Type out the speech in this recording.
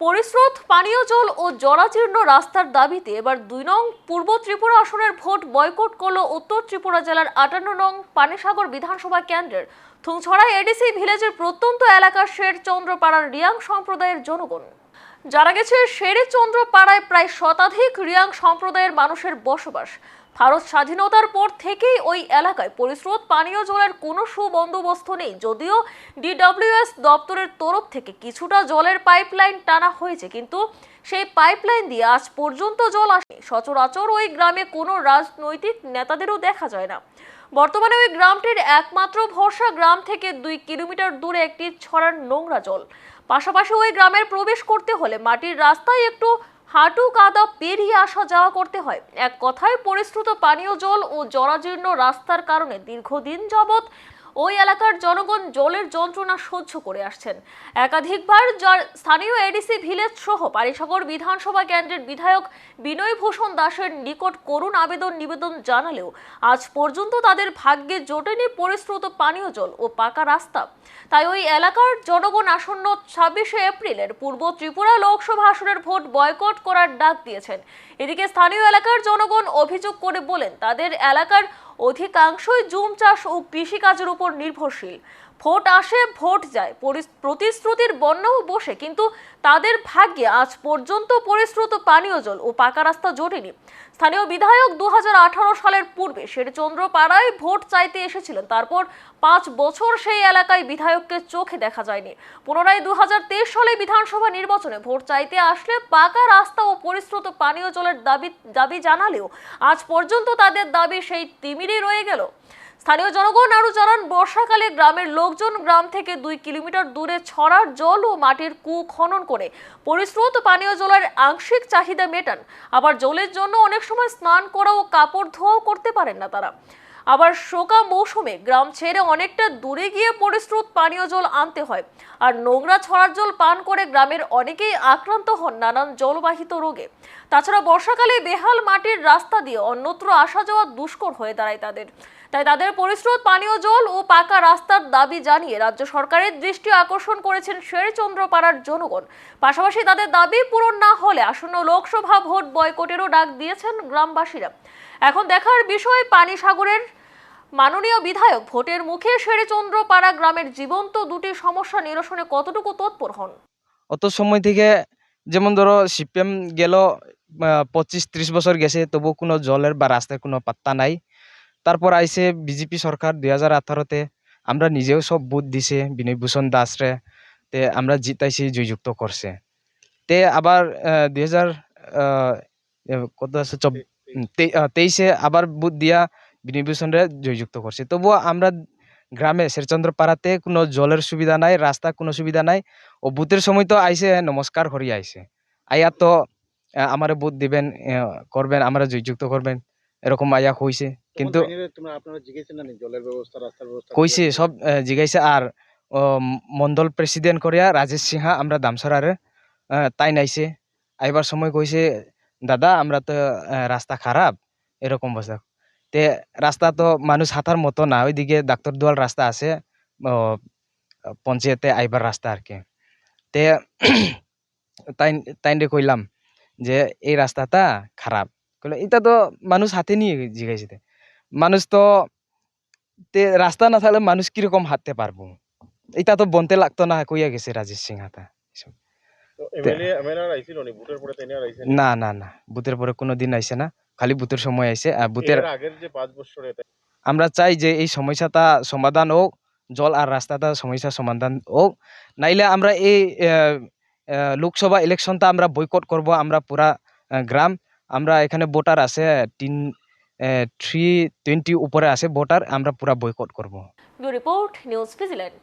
পরিস্রোত, পানীয় জল ও জরাজীর্ণ রাস্তার দাবিতে এবার দুই নং পূর্ব ত্রিপুরা আসনের ভোট বয়কট করল উত্তর ত্রিপুরা জেলার আটান্ন নং পানিসাগর বিধানসভা কেন্দ্রের। থুংছড়া এডিসি ভিলেজের প্রত্যন্ত এলাকার শের চন্দ্রপাড়ার রিয়াং সম্প্রদায়ের জনগণ। জানা গেছে শেরে চন্দ্রপাড়ায় প্রায় শতাধিক রিয়াং সম্প্রদায়ের মানুষের বসবাস। ভারত স্বাধীনতার পর থেকেই ওই এলাকায় পরিস্রোত পানীয় জলের কোনো সুবন্দোবস্ত নেই। যদিও ডিডব্লিউএস দপ্তরের তরফ থেকে কিছুটা জলের পাইপলাইন টানা হয়েছে, কিন্তু সেই পাইপলাইন দিয়ে আজ পর্যন্ত জল আসেনি সচরাচর ওই গ্রামে কোনো রাজনৈতিক নেতাদেরও দেখা যায় না। বর্তমানে ওই গ্রামটির একমাত্র ভরসা গ্রাম থেকে দুই কিলোমিটার দূরে একটি ছড়ার নোংরা জল। পাশাপাশি ওই গ্রামের প্রবেশ করতে হলে মাটির রাস্তায় একটু হাঁটু কাদা পেরিয়ে আসা যাওয়া করতে হয়। এক কথায়, পরিশ্রুত পানীয় জল ও জরাজীর্ণ রাস্তার কারণে দীর্ঘদিন যাবৎ ওই এলাকার জনগণ জলের যন্ত্রণা সহ্য করে আসছেন। একাধিকবার স্থানীয় এডিসি ভিলেজ সহ পারিসাগর বিধানসভা কেন্দ্রের বিধায়ক বিনয় ভূষণ দাসের নিকট করুণ আবেদন নিবেদন জানালেও আজ পর্যন্ত তাদের ভাগ্যে জোটেনি পরিশ্রুত পানীয় জল ও পাকা রাস্তা। তাই ওই এলাকার জনগণ আসন্ন ছাব্বিশে এপ্রিলের পূর্ব ত্রিপুরা লোকসভা আসনের ভোট বয়কট করার ডাক দিয়েছেন। এদিকে স্থানীয় এলাকার জনগণ অভিযোগ করে বলেন, তাদের এলাকার অধিকাংশই জুম চাষ ও কৃষিকাজের উপর নির্ভরশীল। ভোট আসে, ভোট যায়। পরি- প্রতিশ্রুতির বন্যাও বসে, কিন্তু তাদের ভাগ্যে আজ পর্যন্ত পরিশ্রুত পানীয় জল ও পাকা রাস্তা জোটেনি। স্থানীয় বিধায়ক দু হাজার আঠারো সালের পূর্বে শেরচন্দ্র পাড়ায় ভোট চাইতে এসেছিলেন। তারপর পাঁচ বছর সেই এলাকায় বিধায়ককে চোখে দেখা যায়নি। পুনরায় দুই হাজার তেইশ সালে বিধানসভা নির্বাচনে ভোট চাইতে আসলে পাকা রাস্তা ও পরিশ্রুত পানীয় জলের দাবি দাবি জানালেও আজ পর্যন্ত তাদের দাবি সেই তিমিরই রয়ে গেল। স্থানীয় জনগণ আরও জানান, বর্ষাকালে গ্রামের লোকজন গ্রাম থেকে দুই কিলোমিটার দূরে ছড়ার জল ও মাটির কু খনন করে পরিস্রোত পানীয় জলের আংশিক চাহিদা মেটান। আবার জলের জন্য অনেক সময় স্নান করা ও কাপড় ধোয়াও করতে পারেন না তারা। আবার শোকা মৌসুমে গ্রাম ছেড়ে অনেকটা দূরে গিয়ে পরিশ্রুত পানীয় জল আনতে হয়। আর নোংরা ছড়ার জল পান করে গ্রামের অনেকেই আক্রান্ত হন নানান জলবাহিত রোগে। তাছাড়া বর্ষাকালে বেহাল মাটির রাস্তা দিয়ে অন্যত্র আসা যাওয়া দুষ্কর হয়ে দাঁড়ায় তাদের। তাই তাদের পরিশ্রুত পানীয় জল ও পাকা রাস্তার দাবি জানিয়ে রাজ্য সরকারের দৃষ্টি আকর্ষণ করেছেন শেরচন্দ্রপাড়ার জনগণ। পাশাপাশি তাদের দাবি পূরণ না হলে আসন্ন লোকসভা ভোট বয়কটেরও ডাক দিয়েছেন গ্রামবাসীরা। এখন দেখার বিষয় পানি সাগরের মাননীয় বিধায়ক ভোটের মুখে শেরেচন্দ্রপাড়া গ্রামের জীবন্ত দুটি সমস্যা নিরসনে কতটুকু তৎপর হন? অত সময় থেকে যেমন ধরো সিপিএম গেল পঁচিশ ত্রিশ বছর গেছে তবু কোনো জলের বা রাস্তার কোনো পাত্তা নাই। তারপর আইসে বিজেপি সরকার দুই হাজার আঠারোতে আমরা নিজেও সব বুথ দিছে বিনয় ভূষণ দাসরে তে আমরা জিতাইছি জয়যুক্ত করছে। তে আবার দুই হাজার কত আছে চব তেইশে আবার বুথ দিয়া বিনয় ভূষণরে জয়যুক্ত করছে। তবুও আমরা গ্রামে শেরচন্দ্র পাড়াতে কোনো জলের সুবিধা নাই রাস্তা কোনো সুবিধা নাই ও বুথের সময় তো আইসে নমস্কার করি আইসে। আইয়া তো আমার বুথ দিবেন করবেন আমরা জয়যুক্ত করবেন এরকম আইয়া কইছে। কিন্তু তোমরা আপনারা জিজ্ঞেসেন না নি জলের ব্যবস্থা রাস্তার ব্যবস্থা কইছে সব জিগাইছে আর ও, ম- মণ্ডল প্রেসিডেন্ট করিয়া রাজেশ সিংহা আমরা দামসরারে তাই নাইছে। আইবার সময় কইছে দাদা আমরা তো রাস্তা খারাপ। এরকম বসে তে রাস্তা তো মানুষ হাঁটার মতো না ওইদিকে ডাক্তার দুয়াল রাস্তা আছে পঞ্চায়েতে আইবার রাস্তা আর কি। তে তাই তাইনরে কইলাম যে এই রাস্তাটা খারাপ কইলে এটা তো মানুষ হাতে নিয়ে জিগাইছে। মানুষ তো তে রাস্তা না থাকলে মানুষ কীরকম হাঁটতে পারব এটা তো বনতে লাগতো না কইয়া গেছে রাজেশ সিংহাতা তো এমএলএ এমএলএ আইছিল নি? ভোটের পরে তাই আইছে না? না না বুথের পরে কোনো দিন আইসে না। খালি বুথের সময় আইসে আর বুথের আগের যে পাঁচ বছরে আমরা চাই যে এই সমস্যাটা সমাধান হোক জল আর রাস্তাটা সমস্যা সমাধান হোক। নাইলে আমরা এই লোকসভা ইলেকশনটা আমরা বয়কট করব আমরা পুরা গ্রাম। আমরা এখানে ভোটার আছে তিন থ্রি টোয়েন্টি উপরে আছে ভোটার আমরা পুরা বয়কট করব। Report news vigilant.